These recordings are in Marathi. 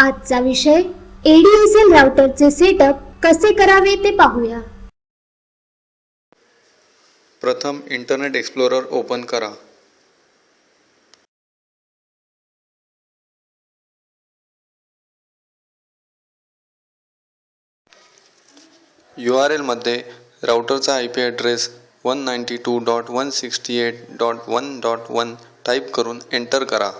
आजचा विषय एडीएसएल राउटरचे सेटअप कसे करावे ते पाहूया. प्रथम इंटरनेट एक्सप्लोरर ओपन करा. यू आर एलमध्ये राउटरचा I P address one ninety two dot one sixty eight dot one dot one type करून एंटर करा.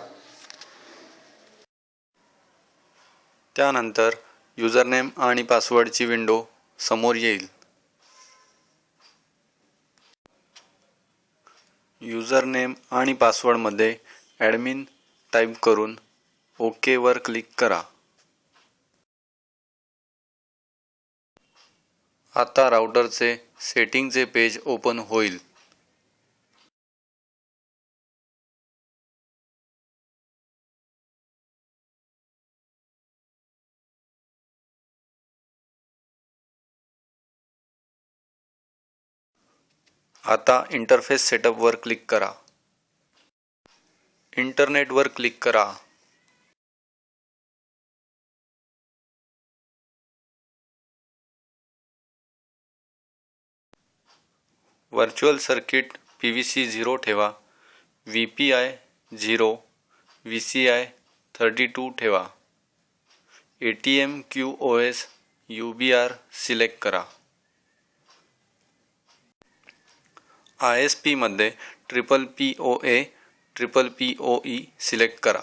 त्यानंतर युजरनेम आणि पासवर्डची विंडो समोर येईल. युजरनेम आणि पासवर्डमध्ये ॲडमिन टाईप करून ओकेवर क्लिक करा. आता राउटरचे सेटिंगचे पेज ओपन होईल. आता इंटरफेस सेटअपवर क्लिक करा. इंटरनेटवर क्लिक करा. Virtual circuit P V C zero ठेवा. V P I zero V C I thirty two ठेवा. A T M Q O S U B R select करा. आय एस पीमध्ये triple P O A triple P O E select करा.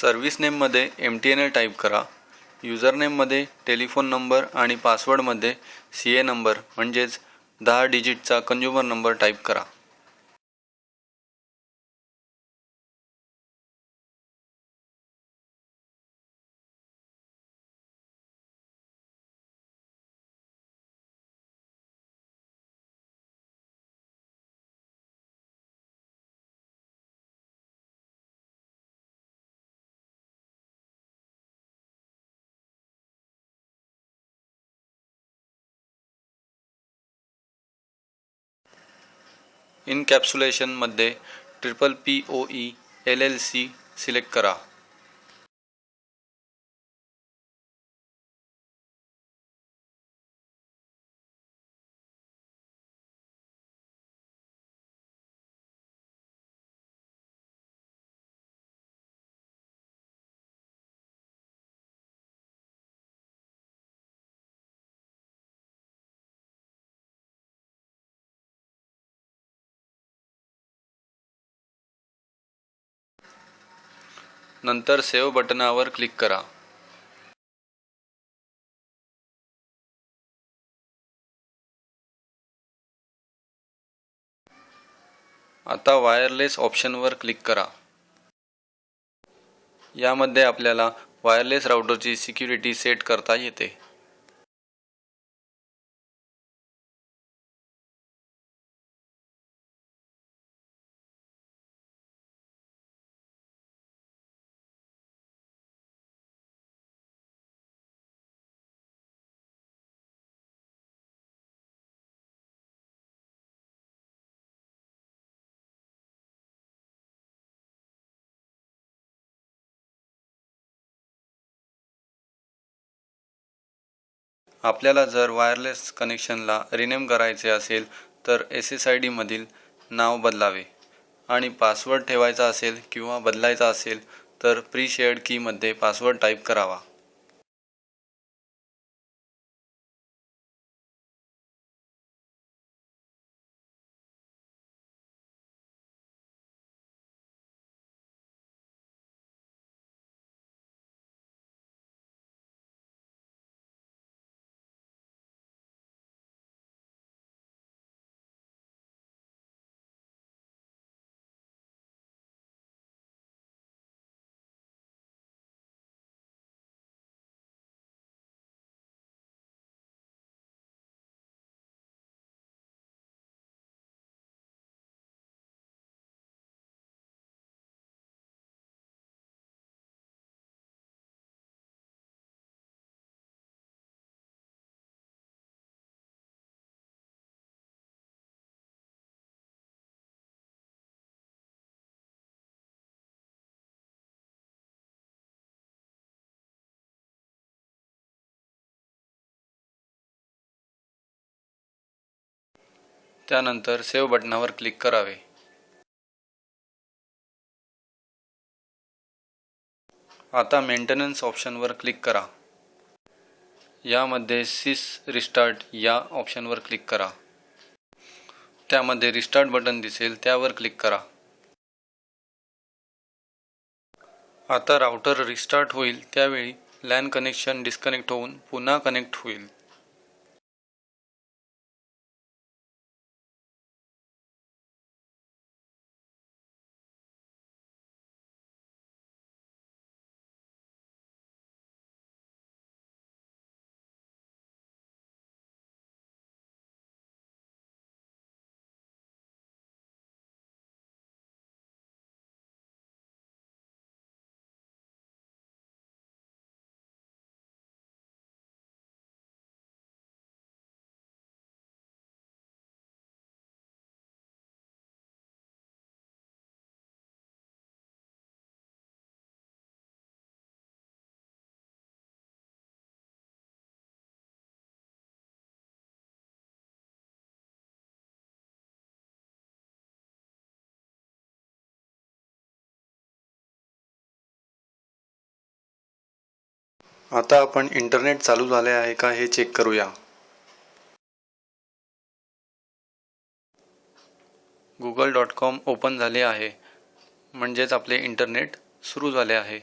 Service नेममध्ये M T N A type करा. युजरनेममध्ये टेलिफोन नंबर आणि पासवर्डमध्ये सी ए नंबर म्हणजेच दहा डिजिटचा कंज्युमर नंबर टाईप करा. इनकॅप्सुलेशनमध्ये triple P O E L L C select करा. नंतर सेव्ह बटनावर क्लिक करा. आता वायरलेस ऑप्शनवर क्लिक करा. यामध्ये आपल्याला वायरलेस राउटरची सिक्युरिटी सेट करता येते. आपल्याला जर वायरलेस कनेक्शनला रिनेम करायचे असेल तर एस एस आय डीमधील नाव बदलावे. आणि पासवर्ड ठेवायचा असेल किंवा बदलायचा असेल तर प्री शेअर्ड कीमध्ये पासवर्ड टाईप करावा. त्यानंतर सेव्ह बटनावर क्लिक करावे. आता मेंटेनन्स ऑप्शनवर क्लिक करा. यामध्ये सिस रिस्टार्ट या ऑप्शनवर क्लिक करा. त्यामध्ये रिस्टार्ट बटन दिसेल त्यावर क्लिक करा. आता राउटर रिस्टार्ट होईल त्यावेळी लॅन कनेक्शन डिस्कनेक्ट होऊन पुन्हा कनेक्ट होईल. आता आपण इंटरनेट चालू झाले आहे का हे चेक करूया. गुगल डॉट कॉम ओपन झाले आहे. म्हणजेच आपले इंटरनेट सुरू झाले आहे.